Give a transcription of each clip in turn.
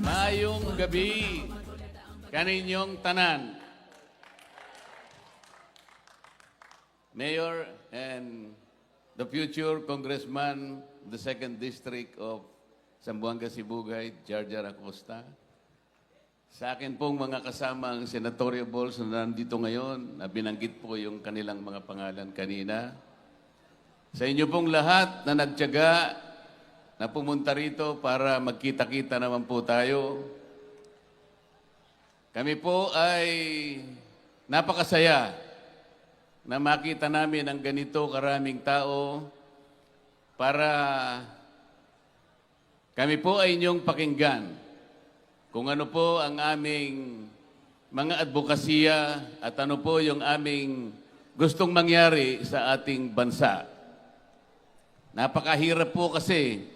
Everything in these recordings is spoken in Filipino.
Mayong gabi kaninyong tanan. Mayor and the future Congressman of the 2nd District of Zamboanga Sibugay, Jar Jar Acosta. Sa akin pong mga kasama ang senatorial balls na nandito ngayon, na binanggit po yung kanilang mga pangalan kanina. Sa inyo pong lahat na nagtyaga na pumunta rito para magkita-kita naman po tayo. Kami po ay napakasaya na makita namin ang ganito karaming tao para kami po ay inyong pakinggan kung ano po ang aming mga advokasya at ano po yung aming gustong mangyari sa ating bansa. Napakahirap po kasi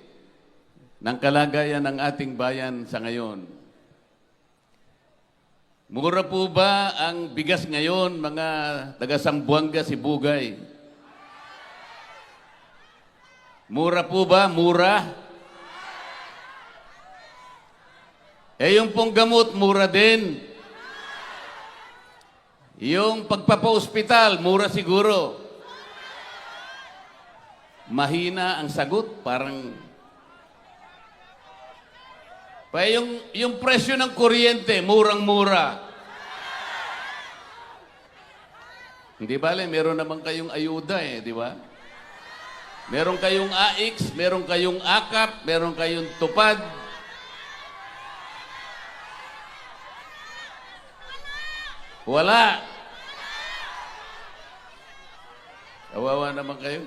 ng kalagayan ng ating bayan sa ngayon. Mura po ba ang bigas ngayon, mga taga-Sambuanga, Sibugay? Mura po ba? Mura? Eh yung pong gamot, mura din. Yung pagpapa-ospital, mura siguro. Mahina ang sagot, parang pa yung, yung presyo ng kuryente, murang-mura. Hindi bale, meron naman kayong ayuda eh, di ba? Meron kayong AX, meron kayong AKAP, meron kayong tupad. Wala. Kawawa naman kayo.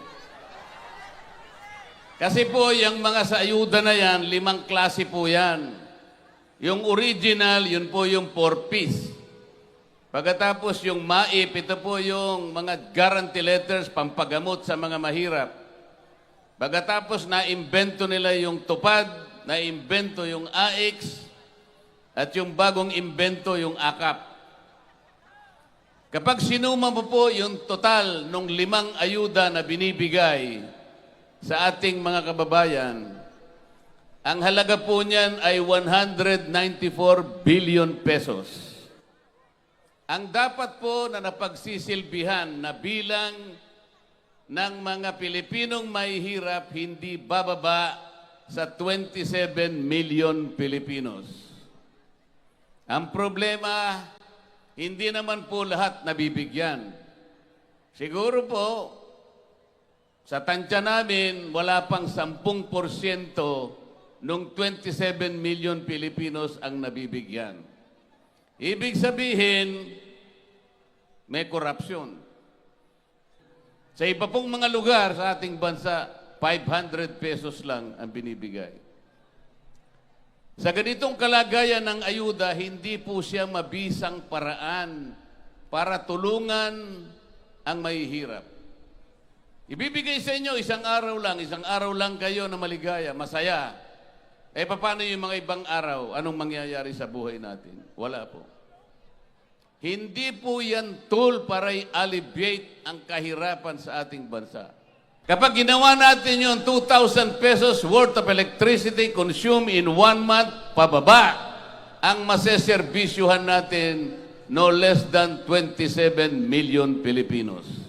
Kasi po, yung mga sa ayuda na yan, limang klase po yan. Yung original, yun po yung four-piece. Pagkatapos yung MAIP, ito po yung mga guarantee letters, pampagamot sa mga mahirap. Pagkatapos na-imbento nila yung tupad, na-imbento yung AX, at yung bagong imbento yung AKAP. Kapag sinuma mo po yung total ng limang ayuda na binibigay sa ating mga kababayan, ang halaga po niyan ay 194 billion pesos. Ang dapat po na napagsisilbihan na bilang ng mga Pilipinong may hirap hindi bababa sa 27 million Pilipinos. Ang problema, hindi naman po lahat nabibigyan. Siguro po, sa tansya namin, wala pang 10% nung 27 million Pilipinos ang nabibigyan. Ibig sabihin, may korupsyon. Sa iba pong mga lugar sa ating bansa, 500 pesos lang ang binibigay. Sa ganitong kalagayan ng ayuda, hindi po siya mabisang paraan para tulungan ang mahihirap. Ibibigay sa inyo isang araw lang, isang araw lang kayo na maligaya, masaya. Eh, paano yung mga ibang araw? Anong mangyayari sa buhay natin? Wala po. Hindi po yan tool para i-alleviate ang kahirapan sa ating bansa. Kapag ginawa natin yung 2,000 pesos worth of electricity consumed in one month, pababa, ang maseserbisyuhan natin no less than 27 million Filipinos.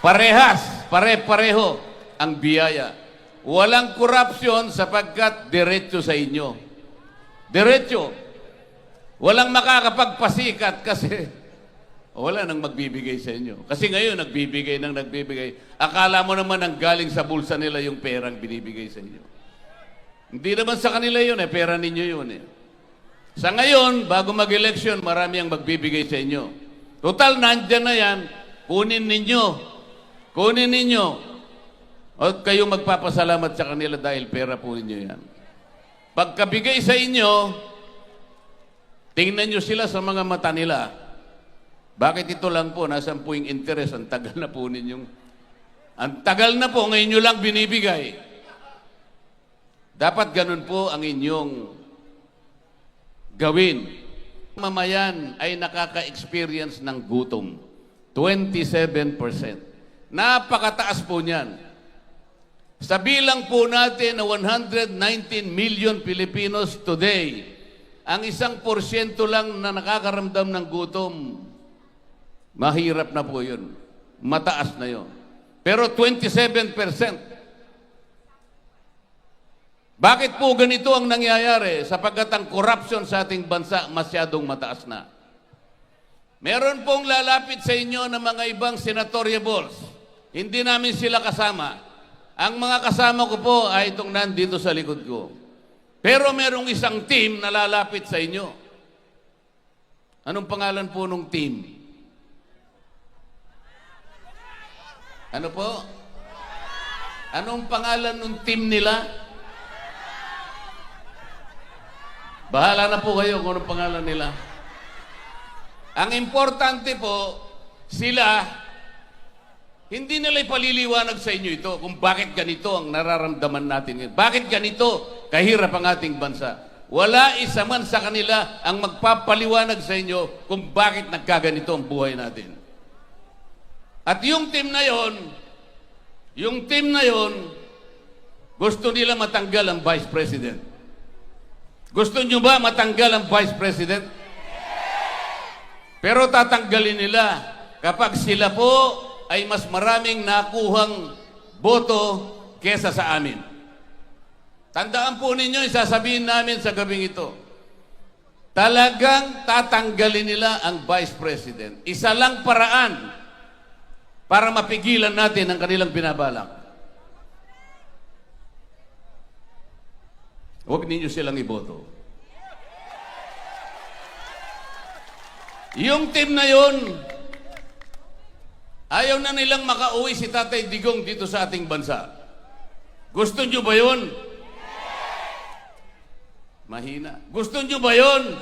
Parehas, pare-pareho ang biyaya. Walang korupsyon sapagkat diretso sa inyo. Diretso. Walang makakapagpasikat kasi wala nang magbibigay sa inyo. Kasi ngayon, nagbibigay nang nagbibigay. Akala mo naman ang galing sa bulsa nila yung perang binibigay sa inyo. Hindi naman sa kanila yun eh, pera ninyo yun eh. Sa ngayon, bago mag-election, marami ang magbibigay sa inyo. Total, nandyan na yan, kunin ninyo. Kunin ninyo. O kayong magpapasalamat sa kanila dahil pera po ninyo yan. Pagkabigay sa inyo, tingnan nyo sila sa mga mata nila. Bakit ito lang po, nasan po yung interest? Ang tagal na po ninyong, ang tagal na po, ngayon nyo lang binibigay. Dapat ganun po ang inyong gawin. Mamayan ay nakaka-experience ng gutom. 27%. Napakataas po niyan. Sa bilang po natin na 119 million Filipinos today, ang isang porsyento lang na nakakaramdam ng gutom, mahirap na po yun. Mataas na yun. Pero 27%. Bakit po ganito ang nangyayari? Sapagkat ang corruption sa ating bansa masyadong mataas na. Meron pong lalapit sa inyo ng mga ibang senatoriables. Hindi namin sila kasama. Ang mga kasama ko po ay itong nandito sa likod ko. Pero merong isang team na lalapit sa inyo. Anong pangalan po nung team? Ano po? Anong pangalan nung team nila? Bahala na po kayo kung anong pangalan nila. Ang importante po, sila, hindi nila ipaliliwanag sa inyo ito kung bakit ganito ang nararamdaman natin ngayon. Bakit ganito kahirap ang ating bansa. Wala isa man sa kanila ang magpapaliwanag sa inyo kung bakit nagkaganito ang buhay natin. At yung team na yon, yung team na yon, gusto nila matanggal ang Vice President. Gusto nyo ba matanggal ang Vice President? Pero tatanggalin nila kapag sila po ay mas maraming nakuhang boto kesa sa amin. Tandaan po ninyo, isasabihin namin sa gabing ito. Talagang tatanggalin nila ang Vice President. Isa lang paraan para mapigilan natin ang kanilang binabalak. Huwag ninyo silang iboto. Yung team na yon, ayaw na nilang makauwi si Tatay Digong dito sa ating bansa. Gusto nyo ba yun? Mahina. Gusto nyo ba yun?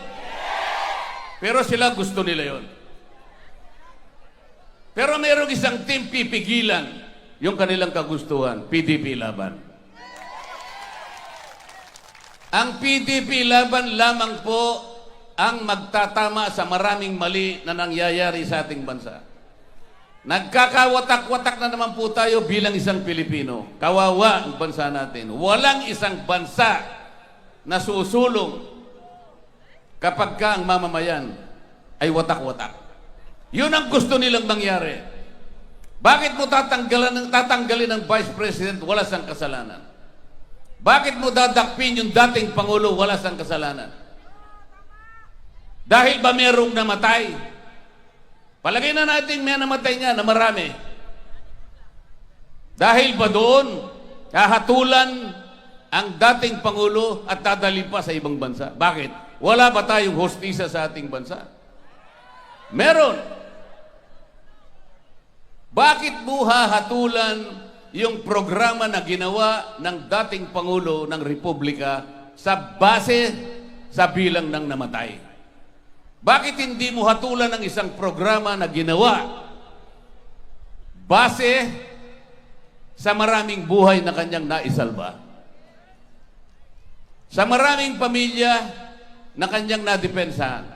Pero sila gusto nila yon. Pero merong isang team pipigilan yung kanilang kagustuhan, PDP laban. Ang PDP laban lamang po ang magtatama sa maraming mali na nangyayari sa ating bansa. Nagkakawatak-watak na naman po tayo bilang isang Pilipino. Kawawa ang bansa natin. Walang isang bansa na susulong kapag ka ang mamamayan ay watak-watak. Yun ang gusto nilang mangyari. Bakit mo tatanggalan, tatanggalin ang Vice President wala sang kasalanan? Bakit mo dadakpin yung dating Pangulo wala sang kasalanan? Dahil ba merong namatay? Palagay na natin may namatay nga na marami. Dahil ba doon, kahatulan ang dating Pangulo at dadali pa sa ibang bansa? Bakit? Wala ba tayong hostisa sa ating bansa? Meron. Bakit mo hahatulan yung programa na ginawa ng dating Pangulo ng Republika sa base sa bilang ng namatay? Bakit hindi mo hatulan ng isang programa na ginawa base sa maraming buhay na kanyang naisalba? Sa maraming pamilya na kanyang nadepensahan?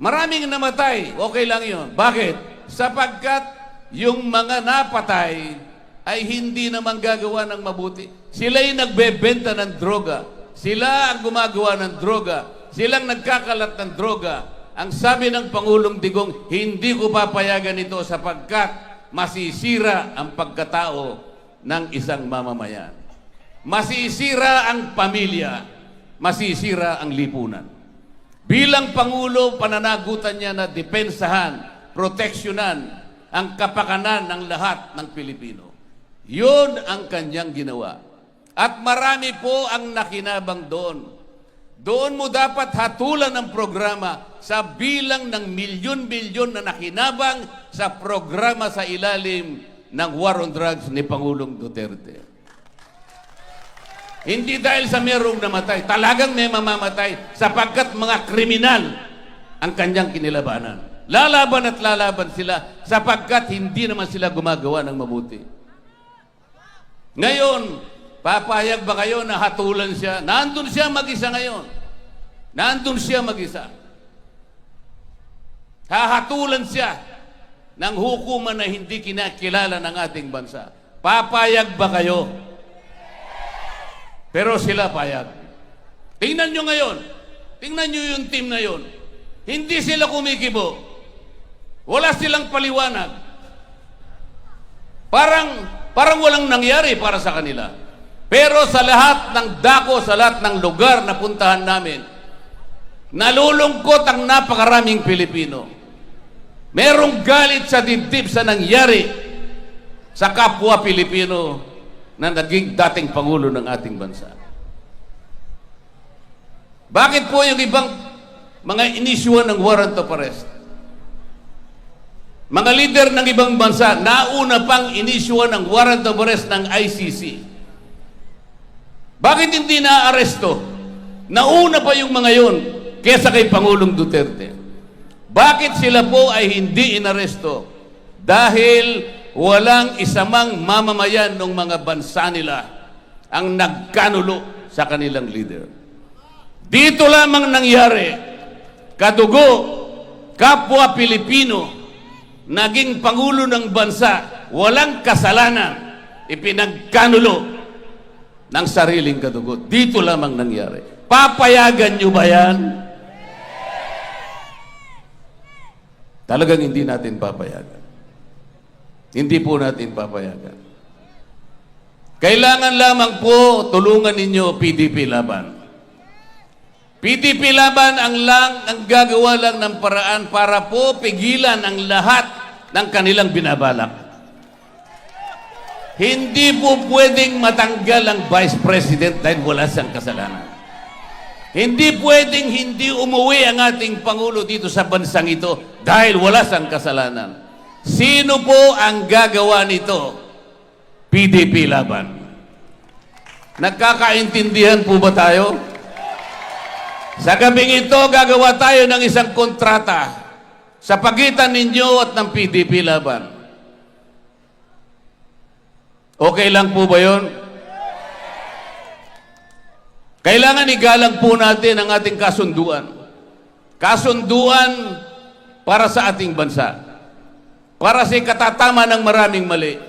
Maraming namatay, okay lang yun. Bakit? Sapagkat yung mga napatay ay hindi naman gagawa ng mabuti. Sila'y nagbebenta ng droga. Sila ang gumagawa ng droga. Silang nagkakalat ng droga. Ang sabi ng Pangulong Digong, hindi ko papayagan ito sapagkat masisira ang pagkatao ng isang mamamayan. Masisira ang pamilya. Masisira ang lipunan. Bilang Pangulo, pananagutan niya na depensahan, proteksyonan ang kapakanan ng lahat ng Pilipino. Yun ang kanyang ginawa. At marami po ang nakinabang doon. Doon mo dapat hatulan ang programa sa bilang ng milyon-milyon na nakinabang sa programa sa ilalim ng war on drugs ni Pangulong Duterte. Hindi dahil sa merong namatay, talagang may mamamatay sapagkat mga kriminal ang kanyang kinilabanan. Lalaban at lalaban sila sapagkat hindi naman sila gumagawa ng mabuti. Ngayon, papayag ba kayo na hatulan siya? Nandun siya mag-isa ngayon. Nandun siya mag-isa. Hahatulan siya ng hukuman na hindi kinakilala ng ating bansa. Papayag ba kayo? Pero sila payag. Tingnan nyo ngayon. Tingnan nyo yung team na yon. Hindi sila kumikibo. Wala silang paliwanag. Parang, parang walang nangyari para sa kanila. Pero sa lahat ng dako, sa lahat ng lugar na puntahan namin, nalulungkot ang napakaraming Pilipino. Merong galit sa dibdib sa nangyari sa kapwa Pilipino na naging dating Pangulo ng ating bansa. Bakit po yung ibang mga inisyuan ng warrant of arrest? Mga leader ng ibang bansa, nauna pang inisyuan ng warrant of arrest ng ICC. Bakit hindi na-aresto? Nauna pa yung mga yon kesa kay Pangulong Duterte. Bakit sila po ay hindi inaresto? Dahil walang isamang mamamayan ng mga bansa nila ang nagkanulo sa kanilang leader. Dito lamang nangyari, kadugo, kapwa Pilipino, naging Pangulo ng bansa, walang kasalanan, ipinagkanulo ng sariling kadugo. Dito lamang nangyari. Papayagan nyo ba yan? Talagang hindi natin papayagan. Hindi po natin papayagan. Kailangan lamang po tulungan ninyo PDP laban. PDP laban ang lang ang gagawa lang ng paraan para po pigilan ang lahat ng kanilang binabalak. Hindi po pwedeng matanggal ang Vice President dahil wala siyang kasalanan. Hindi pwedeng hindi umuwi ang ating Pangulo dito sa bansang ito dahil wala siyang kasalanan. Sino po ang gagawa nito? PDP laban. Nagkakaintindihan po ba tayo? Sa gabing ito, gagawa tayo ng isang kontrata sa pagitan ninyo at ng PDP laban. Okay lang po ba yon? Kailangan igalang po natin ang ating kasunduan. Kasunduan para sa ating bansa. Para sa katatama ng maraming mali.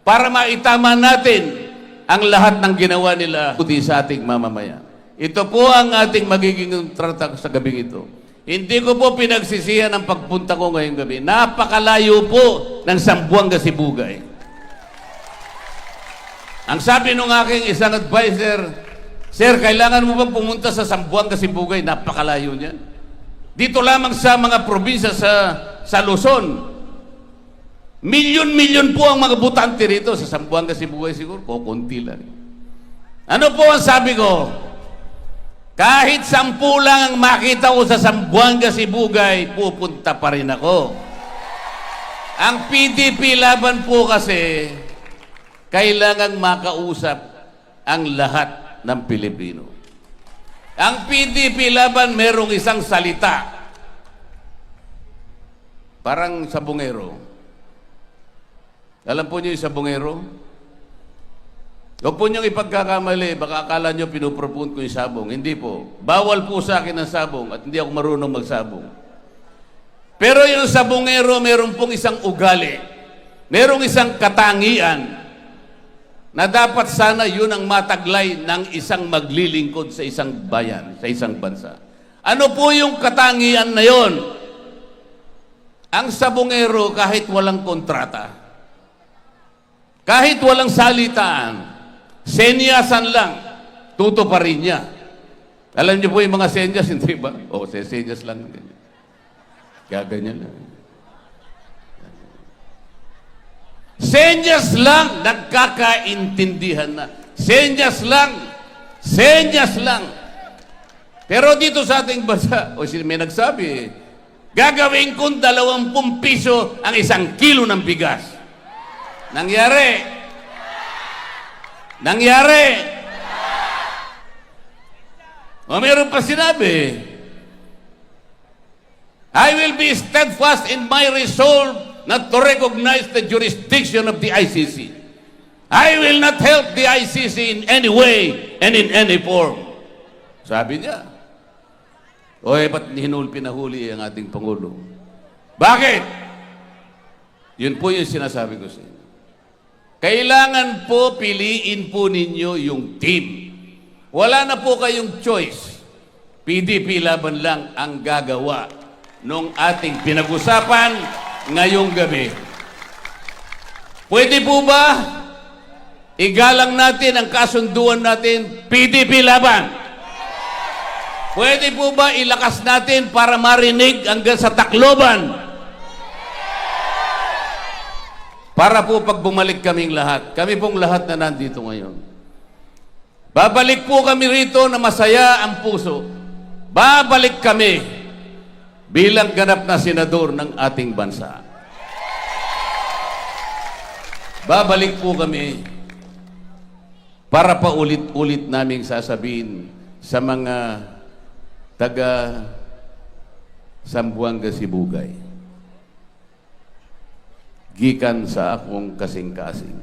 Para maitama natin ang lahat ng ginawa nila puti sa ating mamamayan. Ito po ang ating magiging kontrata sa gabing ito. Hindi ko po pinagsisihan ang pagpunta ko ngayong gabi. Napakalayo po ng Sambuanga Sibugay. Ang sabi nung aking isang advisor, Sir, kailangan mo bang pumunta sa Sambuanga Sibugay? Napakalayo niyan. Dito lamang sa mga probinsya sa, sa Luzon, milyon-milyon po ang mga butante rito sa Sambuanga Sibugay siguro, kukunti lang. Ano po ang sabi ko? Kahit sampu lang ang makita ko sa Sambuanga Sibugay, pupunta pa rin ako. Ang PDP laban po kasi, kailangang makausap ang lahat ng Pilipino. Ang PDP laban merong isang salita. Parang sabongero. Alam po niyo yung sabongero? Huwag po niyong ipagkakamali, baka akala niyo pinupropon ko yung sabong. Hindi po. Bawal po sa akin ang sabong at hindi ako marunong magsabong. Pero yung sabongero, meron pong isang ugali. Merong isang katangian na dapat sana yun ang mataglay ng isang maglilingkod sa isang bayan, sa isang bansa. Ano po yung katangian na yon? Ang sabongero kahit walang kontrata, kahit walang salitaan, senyasan lang, tuto pa rin niya. Alam niyo po yung mga senyas, hindi ba? O, oh, senyas lang. Kaya ganyan lang. Senyas lang, nagkakaintindihan na. Senyas lang, senyas lang. Pero dito sa ating bansa, o may nagsabi, gagawin kong dalawampung piso ang isang kilo ng bigas. Nangyari. Nangyari. O meron pa sinabi, I will be steadfast in my resolve not to recognize the jurisdiction of the ICC. I will not help the ICC in any way and in any form. Sabi niya. O eh, ba't hinul, pinahuli ang ating Pangulo? Bakit? Yun po yung sinasabi ko sa inyo. Kailangan po piliin po ninyo yung team. Wala na po kayong choice. PDP laban lang ang gagawa nung ating pinag-usapan ngayong gabi. Pwede po ba igalang natin ang kasunduan natin PDP laban? Pwede po ba ilakas natin para marinig hanggang sa Tacloban? Para po pag bumalik kaming lahat, kami pong lahat na nandito ngayon. Babalik po kami rito na masaya ang puso. Babalik kami bilang ganap na senador ng ating bansa. Babalik po kami para pa ulit-ulit naming sasabihin sa mga taga Sambuanga Sibugay. Gikan sa akong kasing-kasing.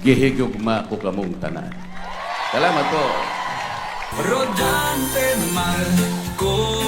Gihigugma ko kamong tanan. Salamat po. Rodante Mal corazón.